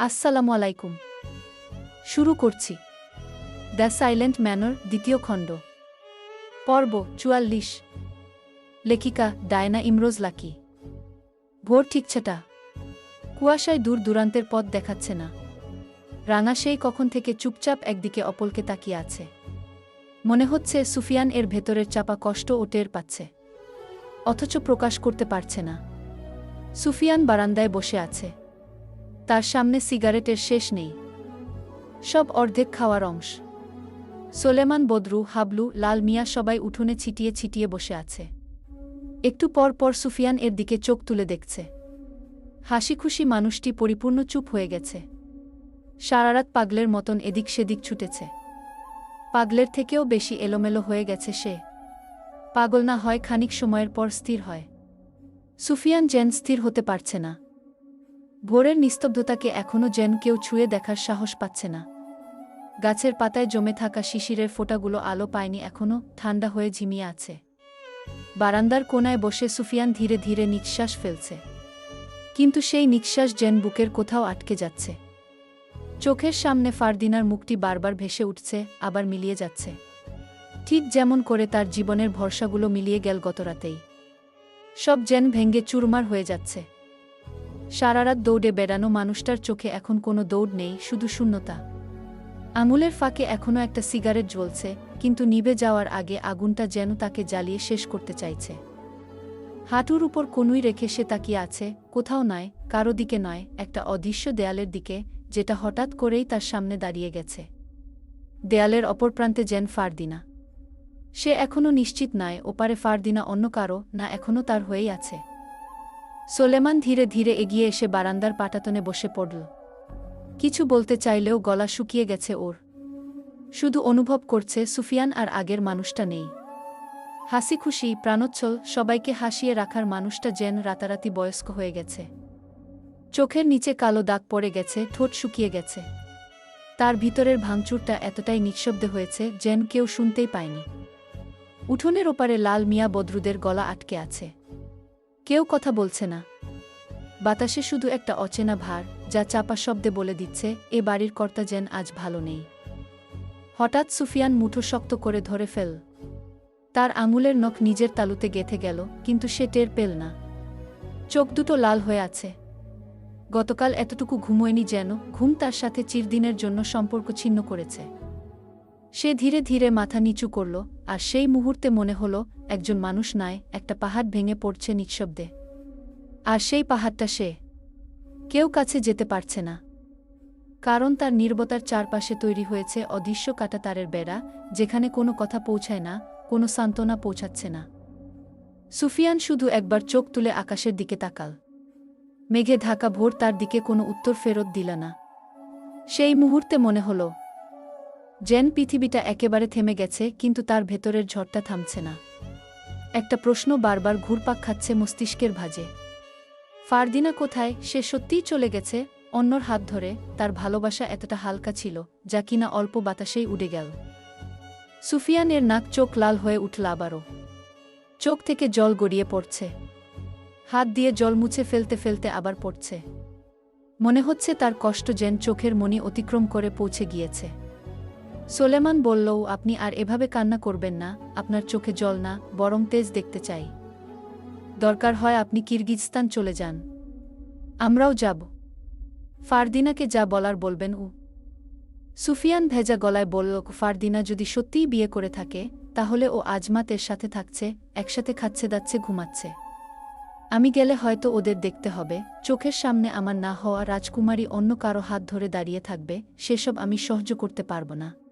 আসসালামু আলাইকুম। শুরু করছি। দ্য সাইলেন্ট ম্যানর দ্বিতীয় খণ্ড। পর্ব চুয়াল্লিশ। লেখিকা ডায়না ইমরোজ লাকি। ভোর ঠিকছেটা কুয়াশায় দূর দূরান্তের পথ দেখাচ্ছে না। রাঙা সেই কখন থেকে চুপচাপ একদিকে অপলকে তাকিয়ে আছে। মনে হচ্ছে সুফিয়ান এর ভেতরের চাপা কষ্ট ও টের পাচ্ছে। অথচ প্রকাশ করতে পারছে না। সুফিয়ান বারান্দায় বসে আছে। তার সামনে সিগারেটের শেষ নেই। সব অর্ধেক খাওয়ার অংশ। সোলেমান বদরু, হাবলু, লাল মিয়া সবাই উঠোনে ছিটিয়ে ছিটিয়ে বসে আছে। একটু পর পর সুফিয়ান এর দিকে চোখ তুলে দেখছে। হাসি খুশি মানুষটি পরিপূর্ণ চুপ হয়ে গেছে। সারারাত পাগলের মতন এদিক সেদিক ছুটেছে। পাগলের থেকেও বেশি এলোমেলো হয়ে গেছে সে। পাগল না হয় খানিক সময়ের পর স্থির হয়। সুফিয়ান জেন স্থির হতে পারছে না। ভোরের নিস্তব্ধতাকে এখনও যেন কেউ ছুঁয়ে দেখার সাহস পাচ্ছে না। গাছের পাতায় জমে থাকা শিশিরের ফোঁটাগুলো আলো পায়নি এখনও ঠান্ডা হয়ে ঝিমিয়ে আছে। বারান্দার কোনায় বসে সুফিয়ান ধীরে ধীরে নিঃশ্বাস ফেলছে। কিন্তু সেই নিঃশ্বাস যেন বুকের কোথাও আটকে যাচ্ছে। চোখের সামনে ফারদিনার মুখটি বারবার ভেসে উঠছে, আবার মিলিয়ে যাচ্ছে। ঠিক যেমন করে তার জীবনের ভরসাগুলো মিলিয়ে গেল গতরাতেই। সব যেন ভেঙ্গে চুরমার হয়ে যাচ্ছে। সারারাত দৌড়ে বেড়ানো মানুষটার চোখে এখন কোনো দৌড় নেই, শুধু শূন্যতা। আঙুলের ফাঁকে এখনও একটা সিগারেট জ্বলছে, কিন্তু নিবে যাওয়ার আগে আগুনটা যেন তাকে জ্বালিয়ে শেষ করতে চাইছে। হাঁটুর উপর কনুই রেখে সে তাকিয়ে আছে, কোথাও নয়, কারও দিকে নয়, একটা অদৃশ্য দেয়ালের দিকে, যেটা হঠাৎ করেই তার সামনে দাঁড়িয়ে গেছে। দেয়ালের অপর প্রান্তে যেন ফারদিনা। সে এখনও নিশ্চিত নয়, ওপারে ফারদিনা অন্য কারও, না এখনও তার হয়েই আছে। সোলেমান ধীরে ধীরে এগিয়ে এসে বারান্দার পাটাতনে বসে পড়ল। কিছু বলতে চাইলেও গলা শুকিয়ে গেছে ওর। শুধু অনুভব করছে সুফিয়ান আর আগের মানুষটা নেই। হাসি খুশি, প্রাণোচ্ছল, সবাইকে হাসিয়ে রাখার মানুষটা যেন রাতারাতি বয়স্ক হয়ে গেছে। চোখের নিচে কালো দাগ পড়ে গেছে, ঠোঁট শুকিয়ে গেছে। তার ভিতরের ভাঙচুরটা এতটাই নিঃশব্দে হয়েছে যেন কেউ শুনতেই পায়নি। উঠোনের ওপারে লাল মিয়া বদরুদের গলা আটকে আছে। কেউ কথা বলছে না। বাতাসে শুধু একটা অচেনা ভার, যা চাপা শব্দে বলে দিচ্ছে, এ বাড়ির কর্তা যেন আজ ভালো নেই। হঠাৎ সুফিয়ান মুঠো শক্ত করে ধরে ফেল। তার আঙুলের নখ নিজের তালুতে গেথে গেল, কিন্তু সে টের পেল না। চোখ দুটো লাল হয়ে আছে। গতকাল এতটুকু ঘুমোয়নি যেন, ঘুম তার সাথে চিরদিনের জন্য সম্পর্ক ছিন্ন করেছে। সে ধীরে ধীরে মাথা নিচু করল, আর সেই মুহূর্তে মনে হল একজন মানুষ নয় একটা পাহাড় ভেঙে পড়ছে নিঃশব্দে। আর সেই পাহাড়টা সে। কেউ কাছে যেতে পারছে না। কারণ তার নির্বতার চারপাশে তৈরি হয়েছে অদৃশ্য কাটা তারের বেড়া, যেখানে কোনো কথা পৌঁছায় না, কোনো সান্ত্বনা পৌঁছাচ্ছে না। সুফিয়ান শুধু একবার চোখ তুলে আকাশের দিকে তাকাল। মেঘে ঢাকা ভোর তার দিকে কোনো উত্তর ফেরত দিল না। সেই মুহূর্তে মনে হল যেন পৃথিবীটা একেবারে থেমে গেছে, কিন্তু তার ভেতরের ঝড়টা থামছে না। একটা প্রশ্ন বারবার ঘুরপাক খাচ্ছে মস্তিষ্কের ভাজে। ফারদিনা কোথায়? সে সত্যিই চলে গেছে? অন্যর হাত ধরে তার ভালোবাসা এতটা হালকা ছিল, যা কিনা অল্প বাতাসেই উড়ে গেল। সুফিয়ানের নাক চোখ লাল হয়ে উঠল আবারও। চোখ থেকে জল গড়িয়ে পড়ছে। হাত দিয়ে জল মুছে ফেলতে ফেলতে আবার পড়ছে। মনে হচ্ছে তার কষ্ট যেন চোখের মনি অতিক্রম করে পৌঁছে গিয়েছে। সোলেমান বললও আপনি আর এভাবে কান্না করবেন না, আপনার চোখে জল না, বরং তেজ দেখতে চাই। দরকার হয় আপনি কিরগিজস্তান চলে যান। আমরাও যাব। ফারদিনাকে যা বলার বলবেন উ। সুফিয়ান ভেজা গলায় বলল, ফারদিনা যদি সত্যিই বিয়ে করে থাকে, তাহলে ও আজমাতের সাথে থাকছে, একসাথে খাচ্ছে দাচ্ছে ঘুমাচ্ছে। আমি গেলে হয়তো ওদের দেখতে হবে, চোখের সামনে আমার না হওয়া রাজকুমারী অন্য কারও হাত ধরে দাঁড়িয়ে থাকবে, সেসব আমি সহ্য করতে পারব না।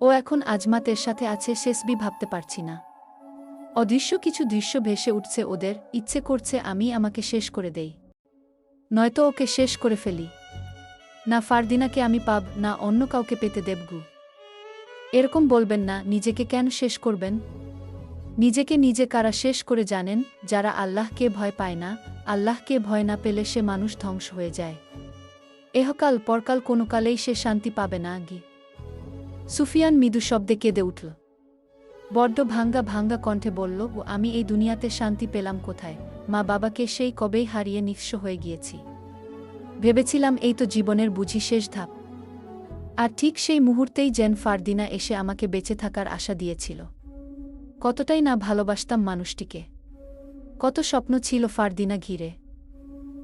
ও এখন আজমাতের সাথে আছে শেষবি ভাবতে পারছি না। অদৃশ্য কিছু দৃশ্য ভেসে উঠছে ওদের, ইচ্ছে করছে আমি আমাকে শেষ করে দেই। নয়তো ওকে শেষ করে ফেলি। না ফারদিনাকে আমি পাব, না অন্য কাউকে পেতে দেবগু। এরকম বলবেন না, নিজেকে কেন শেষ করবেন? নিজেকে নিজে কারা শেষ করে জানেন, যারা আল্লাহকে ভয় পায় না, আল্লাহকে ভয় না পেলে সে মানুষ ধ্বংস হয়ে যায়। এহকাল পরকাল কোনো কালেই সে শান্তি পাবে না, গি। সুফিয়ান মৃদু শব্দে কেঁদে উঠল। বড্ড ভাঙ্গা ভাঙ্গা কণ্ঠে বলল, ও, আমি এই দুনিয়াতে শান্তি পেলাম কোথায়? মা বাবাকে সেই কবেই হারিয়ে নিঃস্ব হয়ে গিয়েছি। ভেবেছিলাম এই তো জীবনের বুঝি শেষ ধাপ। আর ঠিক সেই মুহূর্তেই জেন ফারদিনা এসে আমাকে বেঁচে থাকার আশা দিয়েছিল। কতটাই না ভালোবাসতাম মানুষটিকে। কত স্বপ্ন ছিল ফারদিনা ঘিরে।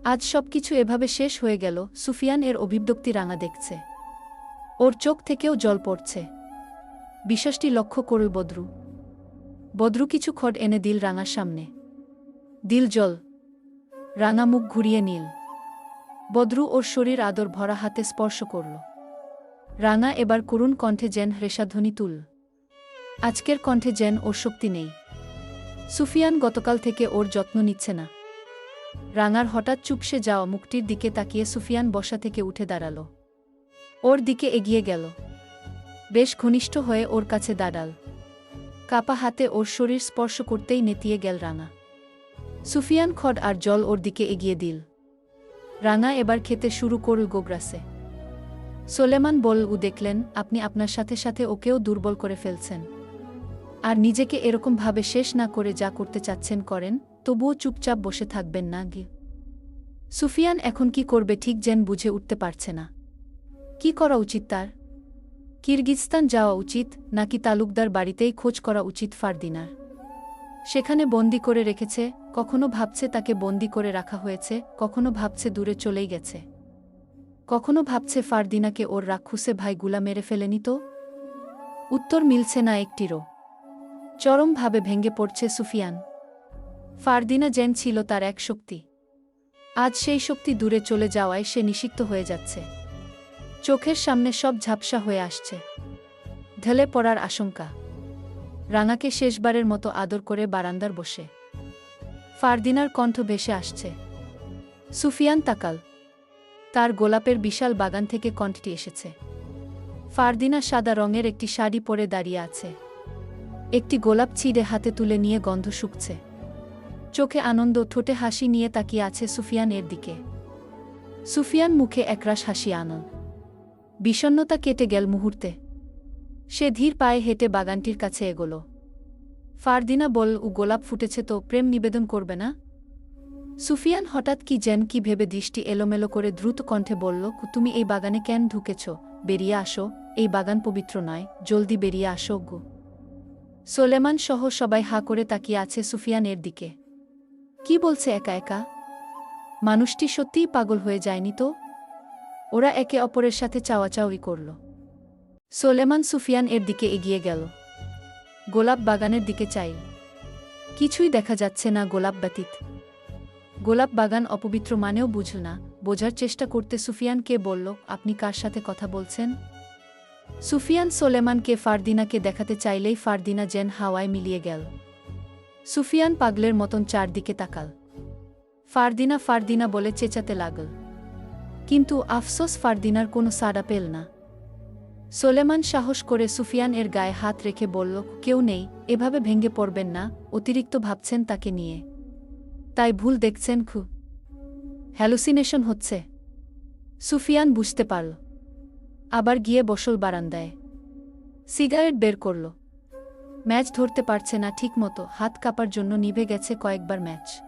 আজ সবকিছু এভাবে শেষ হয়ে গেল, সুফিয়ান এর অভিব্যক্তি রাঙা দেখছে। ওর চোখ থেকেও জল পড়ছে। বিশ্বাসটি লক্ষ্য করল বদ্রু। বদ্রু কিছু খড এনে দিল রাঙার সামনে। দিল জল। রাঙা মুখ ঘুরিয়ে নীল। বদ্রু ওর শরীর আদর ভরা হাতে স্পর্শ করল। রাঙা এবার করুণ কণ্ঠে যেন হ্রেষাধ্বনি তুল। আজকের কণ্ঠে যেন ওর শক্তি নেই। সুফিয়ান গতকাল থেকে ওর যত্ন নিচ্ছে না। রাঙার হঠাৎ চুপসে যাওয়া মুখটির দিকে তাকিয়ে সুফিয়ান বসা থেকে উঠে দাঁড়াল। ওর দিকে এগিয়ে গেল। বেশ ঘনিষ্ঠ হয়ে ওর কাছে দাঁড়াল। কাপা হাতে ওর শরীর স্পর্শ করতেই নেতিয়ে গেল রাঙা সুফিয়ান খড আর জল ওর দিকে এগিয়ে দিল। রাঙা এবার খেতে শুরু করল গোগ্রাসে। সোলেমান বল উ দেখলেন, আপনি আপনার সাথে সাথে ওকেও দুর্বল করে ফেলছেন। আর নিজেকে এরকমভাবে শেষ না করে যা করতে চাচ্ছেন করেন, তবুও চুপচাপ বসে থাকবেন না গি। সুফিয়ান এখন কি করবে ঠিক যেন বুঝে উঠতে পারছে না। কি করা উচিত তার? কিরগিজস্তান যাওয়া উচিত নাকি তালুকদার বাড়িতেই খোঁজ করা উচিত ফারদিনার? সেখানে বন্দি করে রেখেছে, কখনো ভাবছে তাকে বন্দি করে রাখা হয়েছে, কখনো ভাবছে দূরে চলেই গেছে। কখনো ভাবছে ফারদিনাকে ওর রাক্ষুসে ভাইগুলা মেরে ফেলেনি তো? উত্তর মিলছে না একটিরও। চরমভাবে ভেঙে পড়ছে সুফিয়ান। ফারদিনা জেন ছিল তার এক শক্তি। আজ সেই শক্তি দূরে চলে যাওয়ায় সে নিষিক্ত হয়ে যাচ্ছে। চোখের সামনে সব ঝাপসা হয়ে আসছে। ঢেলে পড়ার আশঙ্কা। রাঙাকে শেষবারের মতো আদর করে বারান্দার বসে। ফারদিনার কণ্ঠ ভেসে আসছে। সুফিয়ান তাকাল। তার গোলাপের বিশাল বাগান থেকে কণ্ঠটি এসেছে। ফারদিনা সাদা রঙের একটি শাড়ি পরে দাঁড়িয়ে আছে। একটি গোলাপ ছিঁড়ে হাতে তুলে নিয়ে গন্ধ শুকছে। চোখে আনন্দ ঠোঁটে হাসি নিয়ে তাকিয়ে আছে সুফিয়ানের দিকে। সুফিয়ান মুখে একরাশ হাসি আনল বিষণ্নতা কেটে গেল মুহূর্তে। সে ধীর পায়ে হেঁটে বাগানটির কাছে এগোল। ফারদিনা বল, ও গোলাপ ফুটেছে তো প্রেম নিবেদন করবে না? সুফিয়ান হঠাৎ কি যেন কি ভেবে দৃষ্টি এলোমেলো করে দ্রুত কণ্ঠে বলল, তুমি এই বাগানে কেন ঢুকেছ? বেরিয়ে আসো। এই বাগান পবিত্র নয়। জলদি বেরিয়ে আসো গো। সোলেমান সহ সবাই হা করে তাকিয়ে আছে সুফিয়ানের দিকে। কি বলছে একা একা? মানুষটি সত্যিই পাগল হয়ে যায়নি তো? ওরা একে অপরের সাথে চাওয়াচাওয়ি করল। সোলেমান সুফিয়ান এর দিকে এগিয়ে গেল। গোলাপ বাগানের দিকে চাই। কিছুই দেখা যাচ্ছে না গোলাপ ব্যতীত। গোলাপ বাগান অপবিত্র মানেও বুঝল না। বোঝার চেষ্টা করতে সুফিয়ানকে বলল, আপনি কার সাথে কথা বলছেন? সুফিয়ান সোলেমানকে ফারদিনাকে দেখাতে চাইলেই ফারদিনা জেন হাওয়ায় মিলিয়ে গেল। সুফিয়ান পাগলের মতন চারদিকে তাকাল। ফারদিনা ফারদিনা বলে চেঁচাতে লাগল। কিন্তু আফসোস ফারদিনার কোনো সাড়া পেল না। সোলেমান সাহস করে সুফিয়ান এর গায়ে হাত রেখে বলল, কেউ নেই, এভাবে ভেঙে পড়বেন না, অতিরিক্ত ভাবছেন তাকে নিয়ে। তাই ভুল দেখছেন খু। হ্যালুসিনেশন হচ্ছে। সুফিয়ান বুঝতে পারল। আবার গিয়ে বসল বারান্দায়। সিগারেট বের করল। ম্যাচ ধরতে পারছে না ঠিকমতো হাত কাপার জন্য নিভে গেছে কয়েকবার ম্যাচ।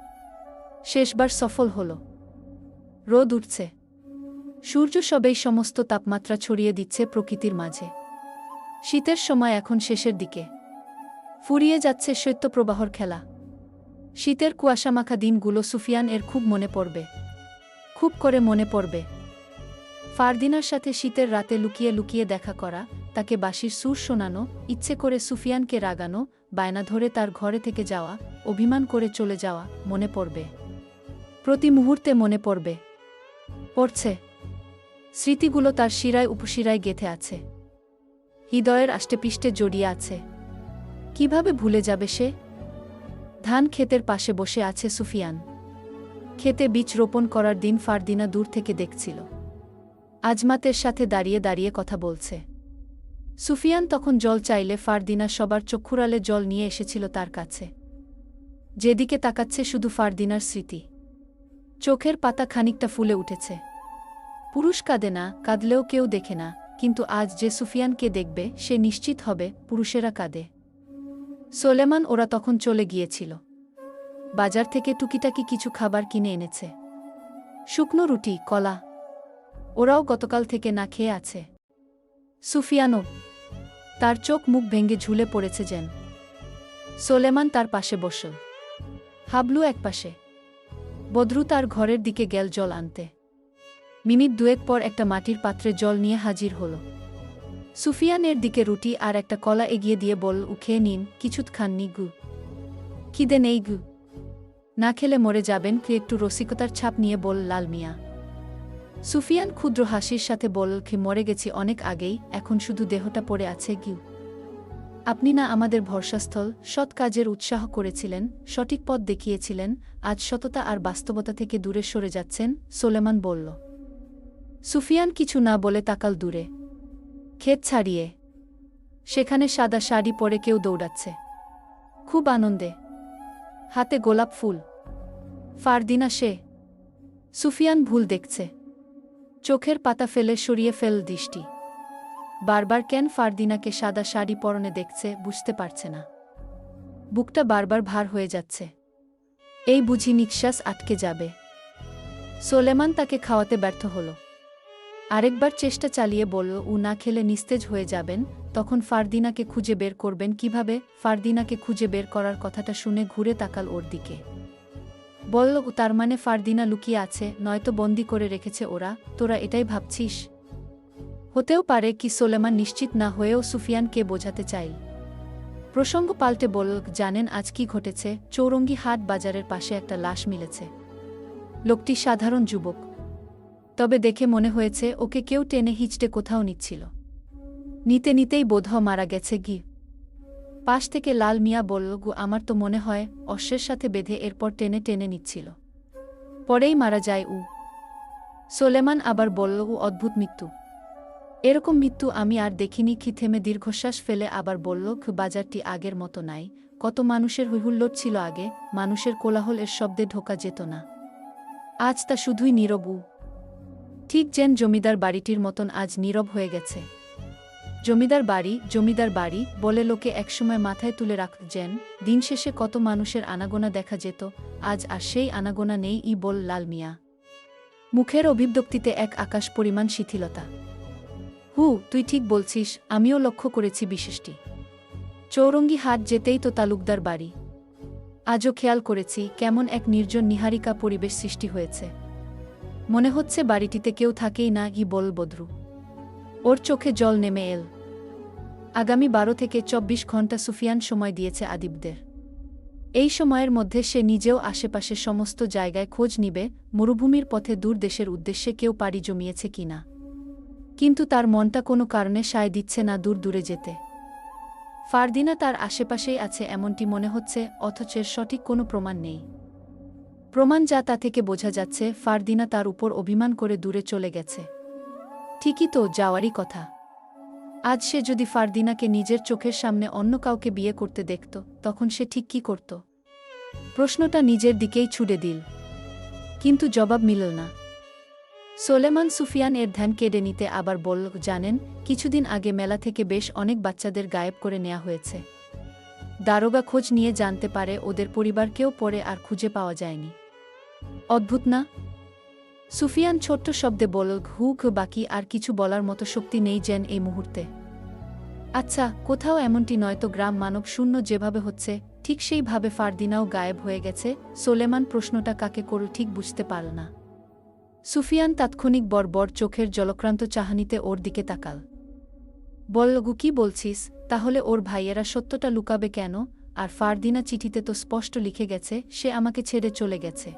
শেষবার সফল হল। রোদ উঠছে। সূর্য সবেই সমস্ত তাপমাত্রা ছড়িয়ে দিচ্ছে প্রকৃতির মাঝে। শীতের সময় এখন শেষের দিকে। ফুরিয়ে যাচ্ছে শৈত্যপ্রবাহর খেলা। শীতের কুয়াশামাখা দিনগুলো সুফিয়ান এর খুব মনে পড়বে। খুব করে মনে পড়বে। ফারদিনার সাথে শীতের রাতে লুকিয়ে লুকিয়ে দেখা করা, তাকে বাঁশির সুর শোনানো, ইচ্ছে করে সুফিয়ানকে রাগানো, বায়না ধরে তার ঘরে থেকে যাওয়া, অভিমান করে চলে যাওয়া মনে পড়বে। প্রতি মুহূর্তে মনে পড়বে। পড়ছে। স্মৃতিগুলো তার শিরায় উপশিরায় গেথে আছে। হৃদয়ের আষ্টেপিষ্টে জড়িয়ে আছে। কীভাবে ভুলে যাবে সে? ধান ক্ষেতের পাশে বসে আছে সুফিয়ান। খেতে বীজ রোপণ করার দিন ফারদিনা দূর থেকে দেখছিল। আজমাতের সাথে দাঁড়িয়ে দাঁড়িয়ে কথা বলছে। সুফিয়ান তখন জল চাইলে ফারদিনা সবার চক্ষুরালে জল নিয়ে এসেছিল তার কাছে। যেদিকে তাকাচ্ছে শুধু ফারদিনার স্মৃতি। চোখের পাতা খানিকটা ফুলে উঠেছে। পুরুষ কাঁদে না, কাঁদলেও কেউ দেখে না, কিন্তু আজ যে সুফিয়ানকে দেখবে, সে নিশ্চিত হবে পুরুষেরা কাঁদে। সোলেমান ওরা তখন চলে গিয়েছিল। বাজার থেকে টুকিটাকি কিছু খাবার কিনে এনেছে। শুকনো রুটি, কলা, ওরাও গতকাল থেকে না খেয়ে আছে। সুফিয়ানো তার চোখ মুখ ভেঙে ঝুলে পড়েছে যেন। সোলেমান তার পাশে বসল। হাবলু এক পাশে বদ্রু তার ঘরের দিকে গেল জল আনতে। মিনিট দুয়েক পর একটা মাটির পাত্রে জল নিয়ে হাজির হল। সুফিয়ানের দিকে রুটি আর একটা কলা এগিয়ে দিয়ে বল খেয়ে নিন, কিছুত খাননি গু। খিদে নেই গু। না খেলে মরে যাবেন, কি একটু রসিকতার ছাপ নিয়ে বল লাল মিয়া। সুফিয়ান ক্ষুদ্র হাসির সাথে বলল কি মরে গেছি অনেক আগেই, এখন শুধু দেহটা পড়ে আছে গিউ। আপনি না আমাদের ভরসাস্থল, সৎ কাজের উৎসাহ করেছিলেন, সঠিক পথ দেখিয়েছিলেন, আজ সততা আর বাস্তবতা থেকে দূরে সরে যাচ্ছেন, সোলেমান বলল। সুফিয়ান কিছু না বলে তাকাল দূরে। ক্ষেত ছাড়িয়ে। সেখানে সাদা শাড়ি পরে কেউ দৌড়াচ্ছে। খুব আনন্দে। হাতে গোলাপ ফুল। ফারদিনা সে। সুফিয়ান ভুল দেখছে। চোখের পাতা ফেলে সরিয়ে ফেল দৃষ্টি। বারবার কেন ফারদিনাকে সাদা শাড়ি পরনে দেখছে বুঝতে পারছে না। বুকটা বারবার ভার হয়ে যাচ্ছে। এই বুঝি নিঃশ্বাস আটকে যাবে। সোলেমান তাকে খাওয়াতে ব্যর্থ হল। আরেকবার চেষ্টা চালিয়ে বলল উ না খেলে নিস্তেজ হয়ে যাবেন। তখন ফারদিনাকে খুঁজে বের করবেন কীভাবে? ফারদিনাকে খুঁজে বের করার কথাটা শুনে ঘুরে তাকাল ওর দিকে। বলল "উ, তার মানে ফারদিনা লুকিয়ে আছে নয়তো বন্দি করে রেখেছে ওরা। তোরা এটাই ভাবছিস? হতেও পারে কি সোলেমান নিশ্চিত না হয়েও সুফিয়ানকে বোঝাতে চাই। প্রসঙ্গ পাল্টে বলল জানেন আজ কি ঘটেছে? চৌরঙ্গি হাট বাজারের পাশে একটা লাশ মিলেছে। লোকটি সাধারণ যুবক। তবে দেখে মনে হয়েছে ওকে কেউ টেনে হিচড়ে কোথাও নিচ্ছিল। নিতে নিতেই বোধহ মারা গেছে গি। পাশ থেকে লাল মিয়া বলল গু আমার তো মনে হয় অশ্বের সাথে বেঁধে এরপর টেনে টেনে নিচ্ছিল। পরেই মারা যায় উ। সোলেমান আবার বলল উ অদ্ভুত মৃত্যু। এরকম মৃত্যু আমি আর দেখিনি কি থেমে দীর্ঘশ্বাস ফেলে আবার বলল "খু, বাজারটি আগের মতো নাই। কত মানুষের হৈহুল্লোড় ছিল আগে মানুষের কোলাহল এর শব্দে ঢোকা যেত না। আজ তা শুধুই নীরব ঠিক যেন জমিদার বাড়িটির মতন আজ নীরব হয়ে গেছে। জমিদার বাড়ি জমিদার বাড়ি বলে লোকে একসময় মাথায় তুলে রাখত যেন দিন শেষে কত মানুষের আনাগোনা দেখা যেত, আজ আর সেই আনাগোনা নেই ই বল লাল মিয়া। মুখের অভিব্যক্তিতে এক আকাশ পরিমাণ শিথিলতা। হু, তুই ঠিক বলছিস, আমিও লক্ষ্য করেছি বিশেষটি। চৌরঙ্গি হাট যেতেই তো তালুকদার বাড়ি। আজও খেয়াল করেছি কেমন এক নির্জন নিহারিকা পরিবেশ সৃষ্টি হয়েছে। মনে হচ্ছে বাড়িটিতে কেউ থাকেই না ই বল বদ্রু? ওর চোখে জল নেমে এল। আগামী বারো থেকে চব্বিশ ঘণ্টা সুফিয়ান সময় দিয়েছে আদিবদের। এই সময়ের মধ্যে সে নিজেও আশেপাশে সমস্ত জায়গায় খোঁজ নিবে, মরুভূমির পথে দূর দেশের উদ্দেশ্যে কেউ পাড়ি জমিয়েছে কিনা কিন্তু তার মনটা কোনো কারণে সায় দিচ্ছে না দূর দূরে যেতে। ফারদিনা তার আশেপাশেই আছে এমনটি মনে হচ্ছে, অথচ এর সঠিক কোনো প্রমাণ নেই। প্রমাণ যা তা থেকে বোঝা যাচ্ছে, ফারদিনা তার উপর অভিমান করে দূরে চলে গেছে। ঠিকই তো, যাওয়ারই কথা। আজ সে যদি ফারদিনাকে নিজের চোখের সামনে অন্য কাউকে বিয়ে করতে দেখত, তখন সে ঠিক কি করত? প্রশ্নটা নিজের দিকেই ছুড়ে দিল। কিন্তু জবাব মিলল না। সোলেমান সুফিয়ান এর ধ্যান কেড়ে নিতে আবার বলল, জানেন, কিছুদিন আগে মেলা থেকে বেশ অনেক বাচ্চাদের গায়েব করে নেওয়া হয়েছে। দারোগা খোঁজ নিয়ে জানতে পারে ওদের পরিবারকেও পরে আর খুঁজে পাওয়া যায়নি। অদ্ভুত না? সুফিয়ান ছোট্ট শব্দে বলল হুক বাকি আর কিছু বলার মতো শক্তি নেই যেন এই মুহূর্তে। আচ্ছা কোথাও এমনটি নয়তো গ্রাম মানব শূন্য যেভাবে হচ্ছে, ঠিক সেইভাবে ফারদিনাও গায়েব হয়ে গেছে, সোলেমান প্রশ্নটা কাকে করল ঠিক বুঝতে পারল না। সুফিয়ান তাৎক্ষণিক বর্বর চোখের জলক্রান্ত চাহানিতে ওর দিকে তাকাল। বললগু, কি বলছিস? তাহলে ওর ভাইয়েরা সত্যটা লুকাবে কেন? আর ফারদিনা চিঠিতে তো স্পষ্ট লিখে গেছে, সে আমাকে ছেড়ে চলে গেছে।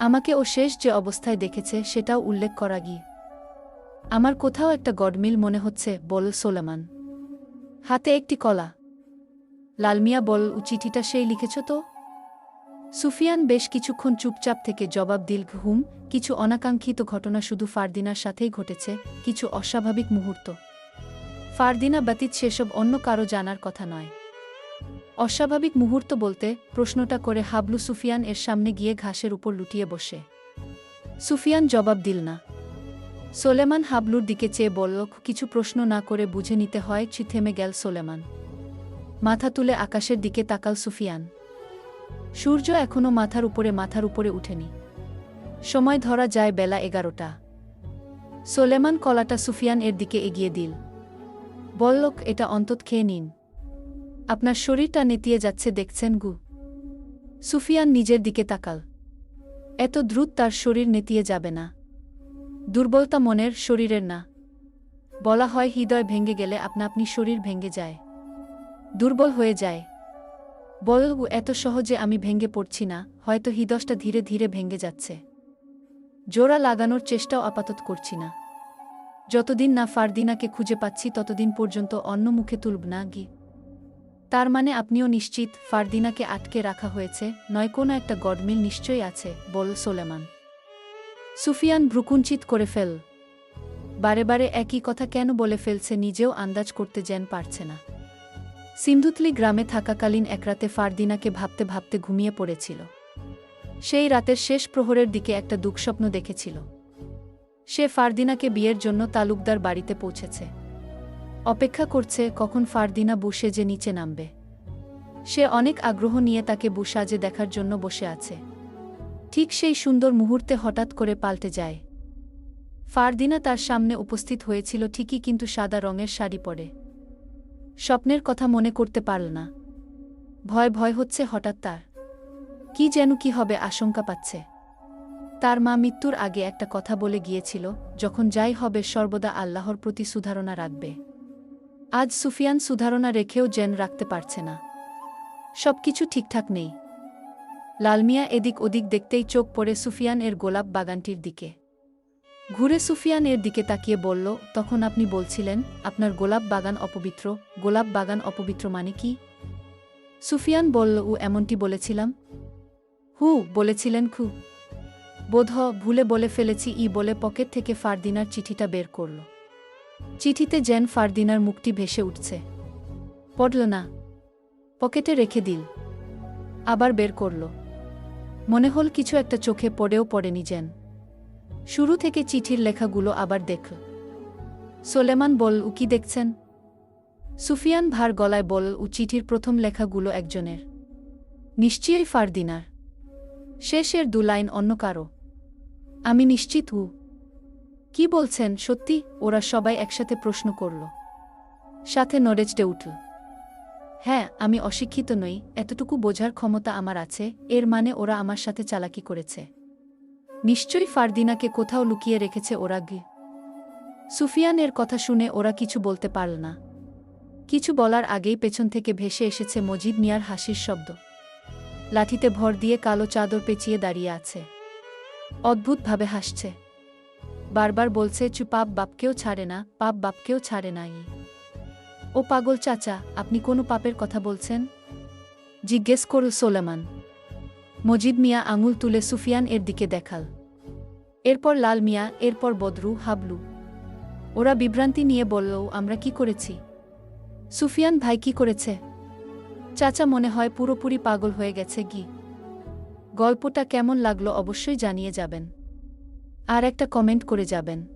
আমাকে ও শেষ যে অবস্থায় দেখেছে, সেটাও উল্লেখ করা গিয়ে। আমার কোথাও একটা গডমিল মনে হচ্ছে, বল সোলেমান। হাতে একটি কলা। লালমিয়া বল, উ চিঠিটা সেই লিখেছ তো? সুফিয়ান বেশ কিছুক্ষণ চুপচাপ থেকে জবাব দিল, হুম, কিছু অনাকাঙ্ক্ষিত ঘটনা শুধু ফারদিনার সাথেই ঘটেছে, কিছু অস্বাভাবিক মুহূর্ত। ফারদিনা ব্যতীত সেসব অন্য কারও জানার কথা নয়। অস্বাভাবিক মুহূর্ত বলতে প্রশ্নটা করে হাবলু সুফিয়ান এর সামনে গিয়ে ঘাসের উপর লুটিয়ে বসে। সুফিয়ান জবাব দিল না। সোলেমান হাবলুর দিকে চেয়ে বলল, কিছু প্রশ্ন না করে বুঝে নিতে হয় চি থেমে গেল সোলেমান। মাথা তুলে আকাশের দিকে তাকাল সুফিয়ান। সূর্য এখনও মাথার উপরে মাথার উপরে উঠেনি। সময় ধরা যায় বেলা এগারোটা। সোলেমান কলাটা সুফিয়ান এর দিকে এগিয়ে দিল। বললক, এটা অন্তত খেয়ে নিন। আপনার শরীরটা নেতিয়ে যাচ্ছে, দেখছেন গু? সুফিয়ান নিজের দিকে তাকাল। এত দ্রুত তার শরীর নেতিয়ে যাবে না। দুর্বলতা মনের শরীরের না। বলা হয়, হৃদয় ভেঙে গেলে আপনা আপনি শরীর ভেঙে যায়। দুর্বল হয়ে যায়। বলবু এত সহজে আমি ভেঙে পড়ছি না। হয়তো হৃদয়টা ধীরে ধীরে ভেঙে যাচ্ছে। জোড়া লাগানোর চেষ্টাও আপাতত করছি না। যতদিন না ফারদিনাকে খুঁজে পাচ্ছি, ততদিন পর্যন্ত অন্য মুখে তুলব না, গি। তার মানে আপনিও নিশ্চিত ফারদিনাকে আটকে রাখা হয়েছে? নয়, কোনো একটা গডমিল নিশ্চয়ই আছে, বল সোলেমান। সুফিয়ান ভ্রুকুঞ্চিত করে ফেল। বারে বারে একই কথা কেন বলে ফেলছে নিজেও আন্দাজ করতে যেন পারছে না। সিন্ধুতলি গ্রামে থাকাকালীন এক রাতে ফারদিনাকে ভাবতে ভাবতে ঘুমিয়ে পড়েছিল। সেই রাতের শেষ প্রহরের দিকে একটা দুঃস্বপ্ন দেখেছিল। সে ফারদিনাকে বিয়ের জন্য তালুকদার বাড়িতে পৌঁছেছে। অপেক্ষা করছে কখন ফারদিনা বসে যে নিচে নামবে। সে অনেক আগ্রহ নিয়ে তাকে বুসাজে দেখার জন্য বসে আছে। ঠিক সেই সুন্দর মুহূর্তে হঠাৎ করে পাল্টে যায়। ফারদিনা তার সামনে উপস্থিত হয়েছিল ঠিকই কিন্তু সাদা রঙের শাড়ি পরে। স্বপ্নের কথা মনে করতে পারল না। ভয় ভয় হচ্ছে হঠাৎ তার। কি যেন কি হবে আশঙ্কা পাচ্ছে। তার মা মৃত্যুর আগে একটা কথা বলে গিয়েছিল, যখন যাই হবে সর্বদা আল্লাহর প্রতি সুধারণা রাখবে। আজ সুফিয়ান সুধারণা রেখেও জেন রাখতে পারছে না। সবকিছু ঠিকঠাক নেই। লালমিয়া এদিক ওদিক দেখতেই চোখ পড়ে সুফিয়ান এর গোলাপ বাগানটির দিকে। ঘুরে সুফিয়ান এর দিকে তাকিয়ে বলল, তখন আপনি বলছিলেন, আপনার গোলাপ বাগান অপবিত্র, গোলাপ বাগান অপবিত্র মানে কি? সুফিয়ান বলল ও এমনটি বলেছিলাম? হু, বলেছিলেন খু। বোধ ভুলে বলে ফেলেছি ই বলে পকেট থেকে ফারদিনার চিঠিটা বের করল। চিঠিতে যেন ফারদিনার মুখটি ভেসে উঠছে। পড়ল না। পকেটে রেখে দিল। আবার বের করল। মনে হল কিছু একটা চোখে পড়েও পড়েনি যেন। শুরু থেকে চিঠির লেখাগুলো আবার দেখল। সোলেমান বল, উ কি দেখছেন? সুফিয়ান ভার গলায় বল, উ চিঠির প্রথম লেখাগুলো একজনের। নিশ্চয়ই ফারদিনার। শেষের দু লাইন অন্য কারও। আমি নিশ্চিত হু কি বলছেন? সত্যি, ওরা সবাই একসাথে প্রশ্ন করল। সাথে নরেজটে উঠল। হ্যাঁ আমি অশিক্ষিত নই, এতটুকু বোঝার ক্ষমতা আমার আছে, এর মানে ওরা আমার সাথে চালাকি করেছে। নিশ্চয়ই ফারদিনাকে কোথাও লুকিয়ে রেখেছে ওরা গে। সুফিয়ানের কথা শুনে ওরা কিছু বলতে পারল না। কিছু বলার আগেই পেছন থেকে ভেসে এসেছে মজিদ মিয়ার হাসির শব্দ। লাঠিতে ভর দিয়ে কালো চাদর পেঁচিয়ে দাঁড়িয়ে আছে। অদ্ভুতভাবে হাসছে। বারবার বলছে, চু, পাপ বাপকেও ছাড়ে না, পাপ বাপকেও ছাড়ে না ই। ও পাগল চাচা, আপনি কোনো পাপের কথা বলছেন? জিজ্ঞেস করল সোলেমান। মজিদ মিয়া আঙুল তুলে সুফিয়ান এর দিকে দেখাল। এরপর লাল মিয়া, এরপর বদরু, হাবলু। ওরা বিভ্রান্তি নিয়ে বলল, আমরা কি করেছি? সুফিয়ান ভাই কি করেছে? চাচা মনে হয় পুরোপুরি পাগল হয়ে গেছে গি। গল্পটা কেমন লাগল অবশ্যই জানিয়ে যাবেন। আর একটা কমেন্ট করে যাবেন।